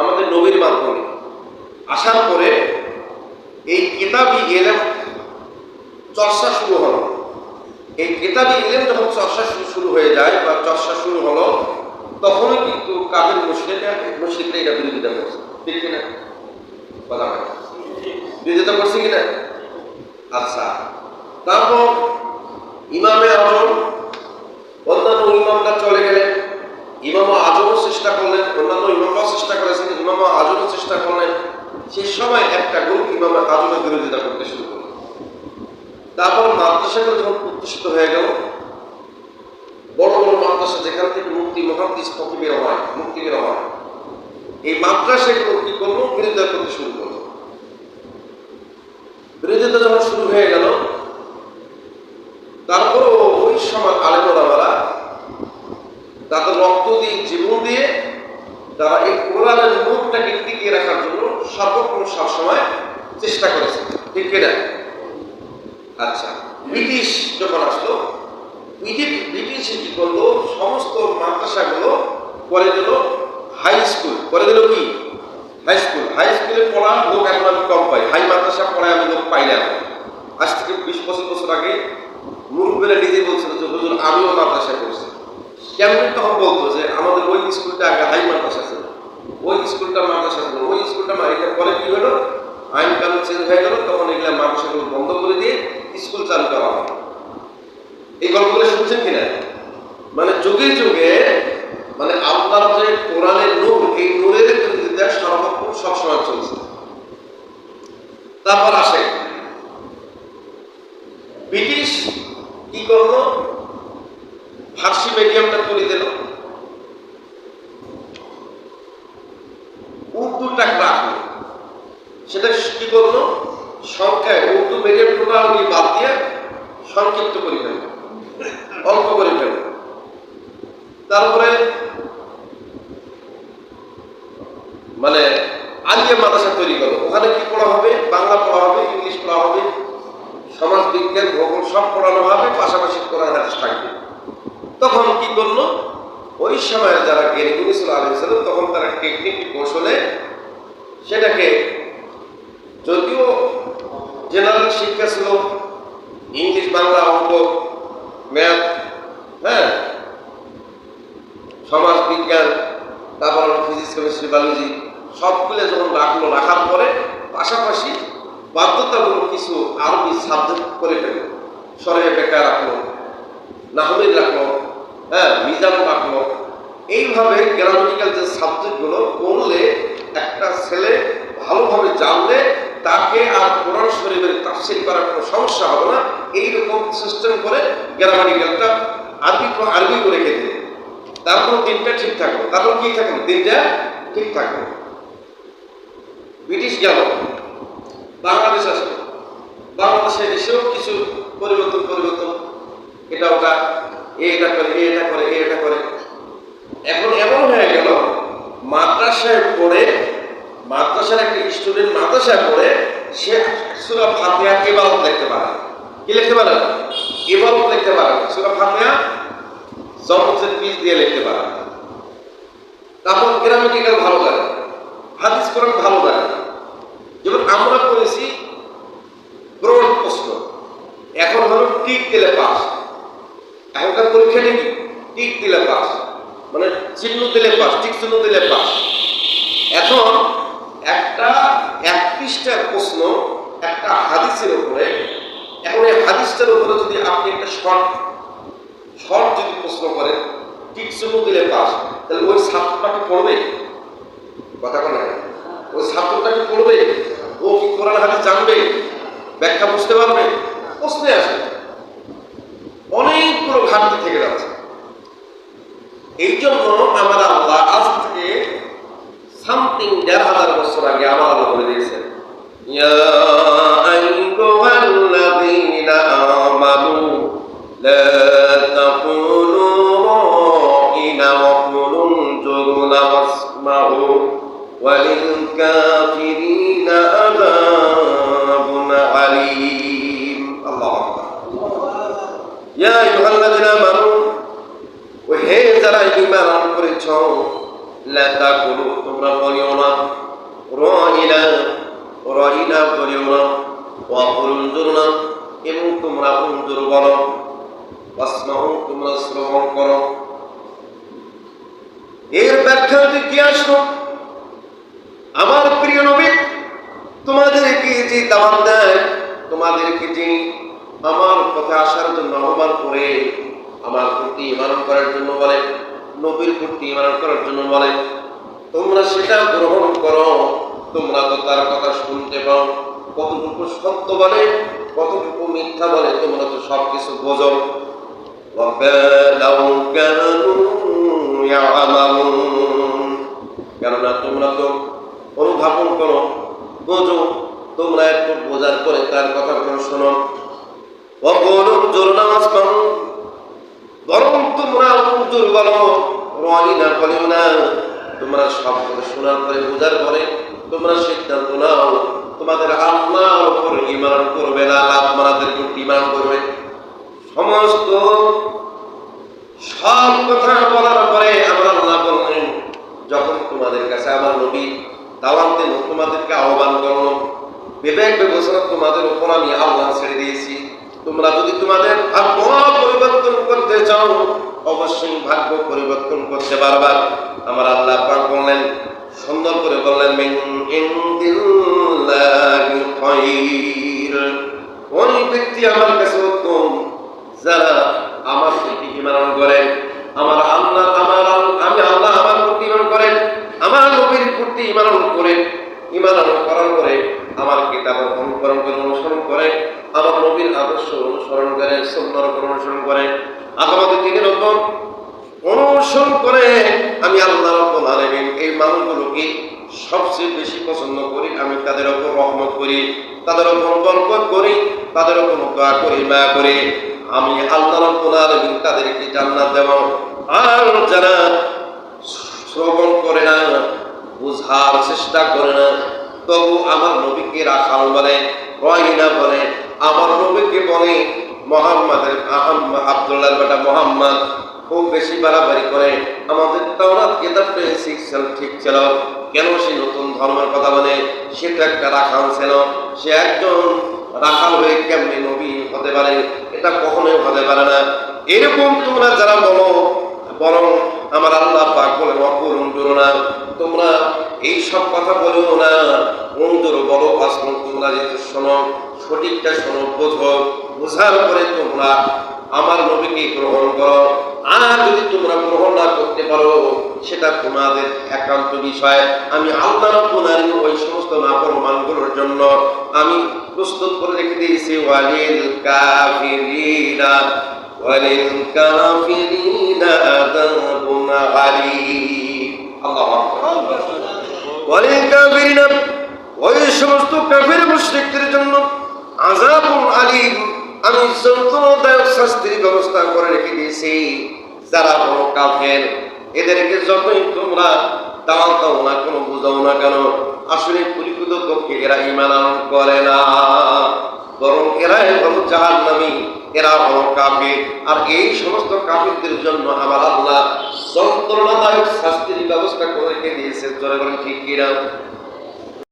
আমাদের নবীর মাধ্যমে। আসার পরে এই কিতাবি এলেম চর্চা শুরু হলো। এই কিতাবি এলেম যখন চর্চা শুরু শুরু হয়ে যায় বা চর্চা শুরু হলো, তখনই কিন্তু কাদের মুসলিমরা মুসলিমরা এটা বিরোধিতা করছে। ঠিক কিনা? বলা হয় বিরোধিতা করছে কিনা? আচ্ছা। তারপর ইমামে আজম, অন্যান্য ইমামরা চলে গেলেন। ইমাম আজমও চেষ্টা করলেন, অন্যান্য ইমামরাও চেষ্টা করেছেন, ইমামা আজমও চেষ্টা করলেন। সেই সময় একটা গ্রুপ ইমাম আজমের বিরোধিতা করতে শুরু করল। তারপর মাদ্রাসাগুলো যখন প্রতিষ্ঠিত হয়ে গেল, বড় বড় মাদ্রাসা যেখান থেকে মুক্তি মহাদিস পথে বের হয় মুক্তি বের হয় এই মাদ্রাসাগুলো কি করল? বিরোধিতা করতে শুরু করল বিরোধিতা যখন শুরু হয়ে গেল তারপরও ওই সময় আলেমরা তাদের রক্ত দিয়ে জীবন দিয়ে তারা এই কোরআনের মুখটাকে টিকিয়ে রাখার জন্য সর্বক্ষণ সবসময় চেষ্টা করেছে। ঠিক কিনা? আচ্ছা ব্রিটিশ যখন আসলো, ব্রিটিশ ব্রিটিশ কি করল সমস্ত মাদ্রাসাগুলো করে দিল হাই স্কুল করে দিল কি? হাই স্কুল হাই স্কুলে পড়া লোক এখন আমি কম পাই হাই মাদ্রাসা পড়ায় আমি লোক পাই না। আজ থেকে বিশ পঁচিশ বছর আগে মুরব্বীরা নিজে বলছিল যে, হুজুর, আমিও মাদ্রাসা করছি কেমন তখন বলতো যে, আমাদের ওই স্কুলটা আগে হাই মাদ্রাসা ছিল। ওই স্কুলটা মাদ্রাসা ছিল। ওই স্কুলটা এটা পরে কি হলো? আইন কানুন চেঞ্জ হয়ে গেল, তখন এগুলা মাদ্রাসাগুলো বন্ধ করে দিয়ে স্কুল চালু করা হয় এই গল্পগুলো শুনছেন কিনা? মানে যুগে যুগে মানে আপনার যে কোরআনের নূর, এই নূরের বিরুদ্ধে সর্বক্ষণ সবসময় চলছে। তারপর আসে, ব্রিটিশ কি করল? ফার্সি মিডিয়ামটা করে দিল উর্দুটা রাখল সেটা কি করল সংখ্যায় উর্দু মিডিয়াম টোটালি বাদ দিয়ে সংক্ষিপ্ত করে ফেলল অল্প করে ফেলল তারপরে মানে আলিয়া মাদ্রাসা তৈরি করল ওখানে কি পড়া হবে? বাংলা পড়া হবে, ইংলিশ পড়া হবে, সমাজ বিজ্ঞান, ভূগোল সব পড়ানো হবে, পাশাপাশি কোরআন হাদিস থাকবে। তখন কি করল? ওই সময় যারা জ্ঞানী ছিল আলহিসাল তখন তারা টেকনিক কৌশলে সেটাকে যদিও জেনারেল শিক্ষা ছিল ইংলিশ বাংলা অঙ্ক ম্যাথ হ্যাঁ? সমাজ বিজ্ঞান, তারপর ফিজিক্স, কেমিস্ট্রি, বায়োলজি, সবগুলো যখন রাখল, রাখার পরে পাশাপাশি বাধ্যতামূলক কিছু আরবি সাবজেক্ট করে ফেলল। সরে বেকার রাখল, নাহমিদ রাখল হ্যাঁ মিজান রাখল। এইভাবে গ্রামাটিক্যাল যে সাবজেক্টগুলো পড়লে একটা ছেলে ভালোভাবে জানলে তাকে আর কোরআন শরীফের তাফসিল করার কোনো সমস্যা হবে না। এইরকম সিস্টেম করে গ্রামাটিক্যালটা আরবি আরবি করে খেতে। তারপর দিনটা ঠিক থাকল। তারপর কি থাকল? দিনটা ঠিক থাকবে ব্রিটিশ গেল। বাংলাদেশ আসলো। বাংলাদেশে এসেও কিছু পরিবর্তন পরিবর্তন। এটা ওটা এটা করে এটা করে এটা করে। এখন এমন হয়ে গেল, মাদ্রাসায় পড়ে, মাদ্রাসার একটা স্টুডেন্ট মাদ্রাসায় পড়ে, সে সুরা ফাতিহা এবারত লিখতে পারে কি লিখতে পারে? এবারত লিখতে পারে? সুরা ফাতিহা জমসের পিস দিয়ে লিখতে পারে। তারপর গ্রামাটিক্যাল ভালো লাগে হাদিস কোরআন ভালো লাগে যেমন আমরা করেছি ব্রড প্রশ্ন। এখন হলো টিক দিলে পাস। এখনকার পরীক্ষা নাকি টিক দিলে পাস। মানে চিহ্ন দিলে পাস, টিক চিহ্ন দিলে পাস। এখন একটা এক পৃষ্ঠার প্রশ্ন একটা হাদিসের উপরে এই হাদিসটার উপরে যদি আপনি একটা শর্ট শর্ট যদি প্রশ্ন করেন টিক চিহ্ন দিলে পাস, তাহলে ওই ছাত্রটা কি পড়বে? কথা বলে ওই ছাত্রটা কি পড়বে? ও কি কোরআন হাদিস জানবে? ব্যাখ্যা বুঝতে পারবে? প্রশ্নে আসবে। অনেকগুলো ঘাটতি থেকে যাচ্ছে। এই জন্য করেছ। তোমরা বলিও না। রহিলা রহিলা বলিও না। অপরঞ্জুর না। এবং তোমরা অঞ্জুর বলো। বাসমাউ তোমরা শ্রবণ করো। এর ব্যাখ্যা কি আসলো আমার প্রিয় নবী, তোমাদেরকে যে দাওয়াত দেয় যে আমার পথে আসার জন্য আহ্বান করে, আমার প্রতি ইমান করার জন্য বলে নবীর প্রতি ইমান করার জন্য বলে, তোমরা সেটা গ্রহণ করো। তোমরা তো তার কথা শুনতে পাও। কতটুকু সত্য বলে, কতটুকু মিথ্যা বলে, তোমরা তো সবকিছু বোঝো। কেননা তোমরা তো অনুধাবন করো, বোঝো। তোমরা একটু বোঝার পরে তার কথা শোনো। অগরম জোর নামাজ পাও বরং তোমরা জোর বলো রনি না বলিও না। তোমরা সব কথা শোনার পরে বোঝার পরে তোমরা সিদ্ধান্ত নাও। তোমাদের আল্লাহর উপর ইমান করবে না তোমাদের প্রতি ইমান করবে। সমস্ত সব কথা বলার পরে আমার আল্লাহ বললেন, যখন তোমাদের কাছে আমার নবী, দাওয়াত দিল, তোমাদেরকে আহ্বান করল বিবেক বিবেচনা তোমাদের উপর আমি আহ্বান ছেড়ে দিয়েছি। তোমরা যদি তোমাদের ভাগ্য পরিবর্তন করতে চাও, অবশ্যই ভাগ্য পরিবর্তন করতে পারবা আমার আল্লাহ বললেন, সুন্দর করে বললেন ওই ব্যক্তি আমার কাছে উত্তম, যারা আমার প্রতি ইমান করেন আমার আল্লাহ, আমার আমি আল্লাহ আমার প্রতি ইমান করেন, আমার নবীর প্রতি ইমান করেন ইমান করার পরে আমার কিতাব অনুকরণ করে অনুসরণ করে, আমার নবীর আদর্শ অনুসরণ করে সুন্দর অনুসরণ করে, আগামী দিনের ওপর অনুসরণ করে আমি আল্লাহ রব্বুল আলামিন এই মানুষগুলোকে সবচেয়ে বেশি পছন্দ করি, আমি তাদের ওপর রহমত করি, তাদের ওপর বরকত করি, তাদের ওপর দোয়া করি, মায়া করি। আমি আল্লাহ রব্বুল তাদেরকে জান্নাত দেব। আর যারা শ্রবণ করে না, বুঝার চেষ্টা করে না তবু আমার নবীকে রাখাল বলে রহিনা বলে, আমার নবীকে বলে, মোহাম্মদের আব্দুল্লাহ বেটা মোহাম্মদ খুব বেশি বাড়াবাড়ি করে আমাদের তাওরাত কিতাবটা শিখছিল ঠিক ছিল। কেন সে নতুন ধর্মের কথা বলে? সে তো একটা রাখাল ছিল। সে একজন রাখাল হয়ে কেমনি নবী হতে পারে? এটা কখনোই হতে পারে না। এরকম তোমরা যারা বলো, বরং আমার আল্লাহ পাক বলে অকুর অঞ্জুর না এই সব কথা বলিও না অঞ্জুর বলো, আসল তোমরা যেহেতু শোনো, সঠিকটা শোনো, বোঝো, বোঝার পরে তোমরা আমার নবীকে গ্রহণ করো। আর যদি তোমরা গ্রহণ না করতে পারো, সেটা তোমাদের একান্ত বিষয়। আমি আল্লাহ রাব্বুল ওই সমস্ত নাফরমানগুলোর জন্য আমি প্রস্তুত করে রেখে দিয়েছি। ওয়ালিল কাফিরিনা ওয়ালিল কাফিরিনা আলীম। আল্লাহু আকবার। ওই সমস্ত কাফির মুশরিকদের জন্য আযাবুন আলীম আমি যন্ত্রণাদায়ক শাস্তির ব্যবস্থা করে রেখে দিয়েছি। যারা বড় কাফের, এদেরকে যতই তোমরা দাও দাও না কোনো, বুঝাও না কেন, আসলে পরিকৃত পক্ষে এরা ইমান করে না। বরং এরাই হল জাহান নামি এরা হল কাপে আর এই সমস্ত কাফিরদের জন্য আমার আল্লাহ যন্ত্রণাদায়ক শাস্তির ব্যবস্থা করে দিয়েছে জনগণ ঠিক কিনা?